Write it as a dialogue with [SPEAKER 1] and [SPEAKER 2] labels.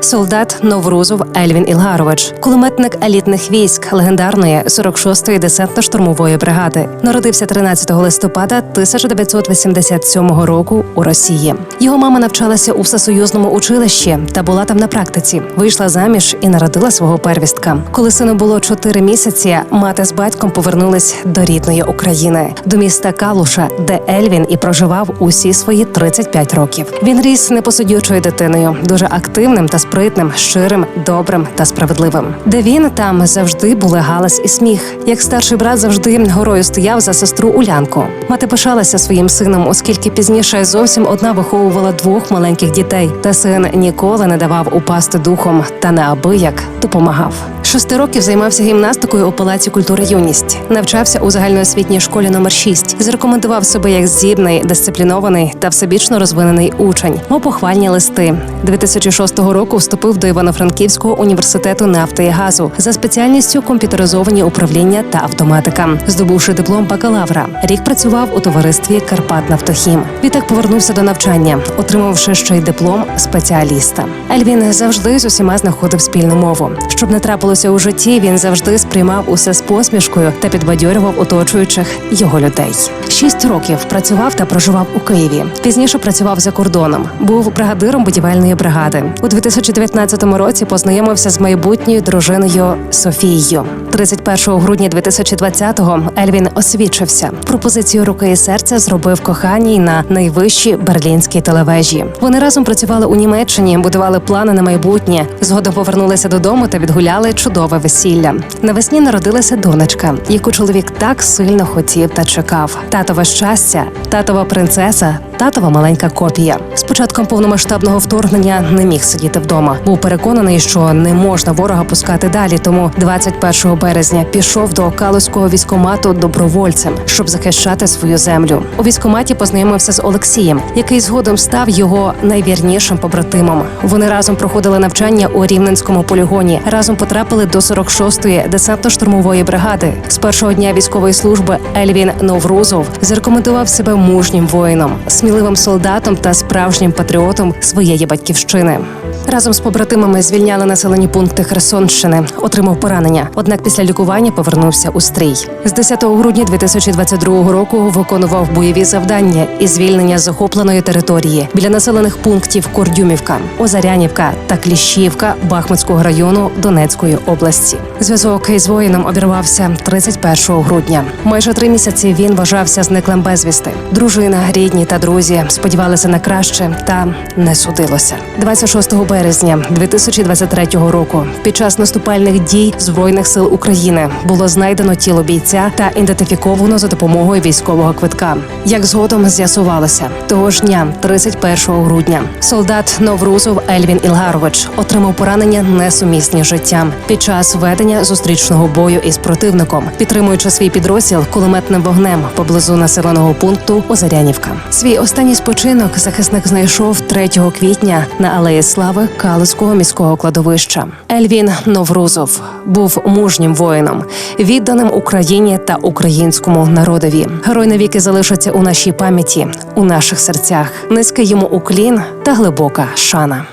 [SPEAKER 1] Солдат Новрузов Ельвін Ілгарович, кулеметник елітних військ легендарної 46-ї десантно-штурмової бригади, народився 13 листопада 1987 року у Росії. Його мама навчалася у всесоюзному училищі та була там на практиці. Вийшла заміж і народила свого первістка. Коли сину було 4 місяці, мати з батьком повернулись до рідної України, до міста Калуша, де Ельвін і проживав усі свої 35 років. Він ріс непосидючою дитиною, дуже активним та спритним, щирим, добрим та справедливим. Де він там завжди були галас і сміх. Як старший брат завжди горою стояв за сестру Улянку. Мати пишалася своїм сином, оскільки пізніше зовсім одна виховувала двох маленьких дітей. Та син ніколи не давав упасти духом та неабияк допомагав. Шести років займався гімнастикою у палаці культури юність. Навчався у загальноосвітній школі номер 6 Зарекомендував себе як здібний, дисциплінований та всебічно розвинений учень. Мав похвальні листи. 2006 року вступив до Івано-Франківського університету нафти і газу за спеціальністю комп'ютеризовані управління та автоматика. Здобувши диплом бакалавра, рік працював у товаристві Карпат Нафтохім. Відтак повернувся до навчання, отримавши ще й диплом спеціаліста. Ельвін завжди з усіма знаходив спільну мову. Щоб не трапилося у житті, він завжди сприймав усе з посмішкою та підбадьорював оточуючих його людей. Шість років працював та проживав у Києві. Пізніше працював за кордоном. Був бригадиром будівельної бригади. У 2019 році познайомився з майбутньою дружиною Софією. 31 грудня 2020-го Ельвін освідчився. Пропозицію руки і серця зробив коханій на найвищій берлінській телевежі. Вони разом працювали у Німеччині, будували плани на майбутнє. Згодом повернулися додому та відгуляли чудове весілля. Навесні народилася донечка, яку чоловік так сильно хотів та чекав. Татове щастя, татова принцеса, татова маленька копія. З початком повномасштабного вторгнення не міг сидіти вдома. Був переконаний, що не можна ворога пускати далі. Тому 21 березня пішов до Калузького військомату добровольцем, щоб захищати свою землю. У військоматі познайомився з Олексієм, який згодом став його найвірнішим побратимом. Вони разом проходили навчання у Рівненському полігоні. Разом потрапили до 46-ї десантно-штурмової бригади. З першого дня військової служби Ельвін Новрузов зарекомендував себе мужнім воїном, сміливим солдатом та справжнім патріотом своєї батьківщини. Разом з побратимами звільняли населені пункти Херсонщини, отримав поранення. Однак після лікування повернувся у стрій. З 10 грудня 2022 року виконував бойові завдання і звільнення захопленої території біля населених пунктів Кордюмівка, Озарянівка та Кліщівка Бахмутського району Донецької області. Зв'язок із воїном обірвався 31 грудня. Майже три місяці він вважався зниклим безвісти. Дружина, рідні та друзі сподівалися на краще, та не судилося. 26 березня 2023 року. Під час наступальних дій збройних сил України було знайдено тіло бійця та ідентифіковано за допомогою військового квитка. Як згодом з'ясувалося, того ж дня, 31 грудня, солдат Новрузов Ельвін Ілгарович отримав поранення несумісні з життям під час ведення зустрічного бою із противником, підтримуючи свій підрозділ кулеметним вогнем поблизу населеного пункту Озарянівка. Свій останній спочинок захисник знайшов 3 квітня на алеї слави Калицького міського кладовища. Ельвін Новрузов був мужнім воїном, відданим Україні та українському народові. Герой навіки залишиться у нашій пам'яті, у наших серцях. Низький йому уклін та глибока шана.